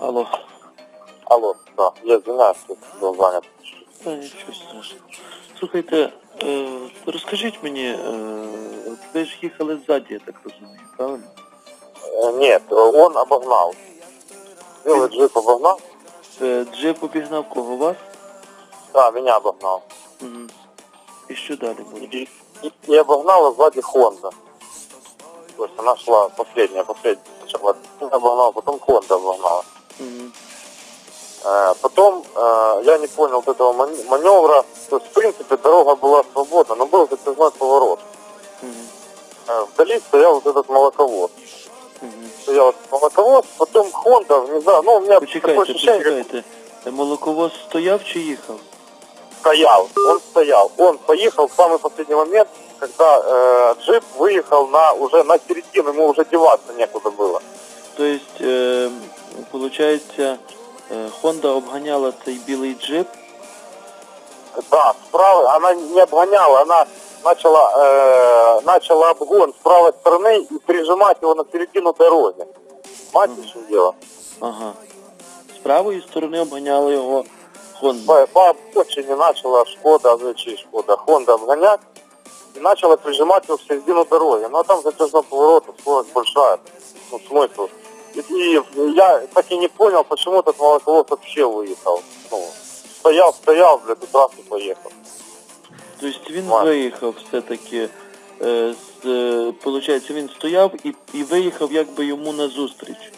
Алло. Алло, да, я извиняюсь, тут был занят. Та нічого страшного. Слухайте, е, розкажіть мені, е, от ви ж їхали ззаді, я так розумію, правильно? Э, Нет, он обогнал. Белый джип обогнал? Е, Джип обігнав кого вас? Да, меня обогнал. Мгм. І що далі буде? И, и, и обогнала сзади Хонда. То есть она шла последняя, последняя. Сначала обогнал, потом Хонда обогнала. Мгм. Э, Потом э, я не понял вот этого ман- маневра. То есть, в принципе, дорога была свободна, но был затяжной поворот. Мгм. Э, Вдали стоял вот этот молоковоз. Мгм. Стоял этот молоковоз, потом Хонда внезапно, ну, у меня такое Почекайте, ощущение, как почекайте. Е, Молоковоз стояв чи їхав? Стоял, он стоял. Он поехал в самый последний момент, когда э, джип выехал на уже на середину, ему уже деваться некуда было. Тобто, е, виходить, е, Honda обганяла цей білий джип, Да, справа, она не обгоняла, она начала, э, начала обгон с правой стороны и прижимать его на середину дороги. Мать чем дело? ага. З правої сторони обганяла його Honda. По, по обочине начала Шкода, а чи Шкода, Хонда обгонять и начала прижимать его в середину дороги. Ну а там затяжной поворот, скорость большая, ну смысл. И, и я так и не понял, почему этот молоковоз вообще выехал. Ну, стоял, стоял, блядь, и сразу поехал. Тобто він Ладно. виїхав все-таки, е, з, е, получається, він стояв і, і виїхав якби йому назустріч.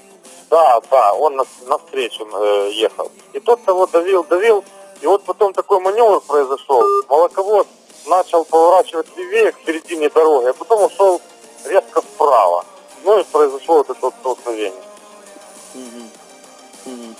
Да, да, он на, навстречу э, ехал. И тот того давил, давил, и вот потом такой маневр произошел. Молоковоз начал поворачивать левее к середине дороги, а потом ушел резко вправо. Ну и произошло вот это вот столкновение. Мгм. Мгм.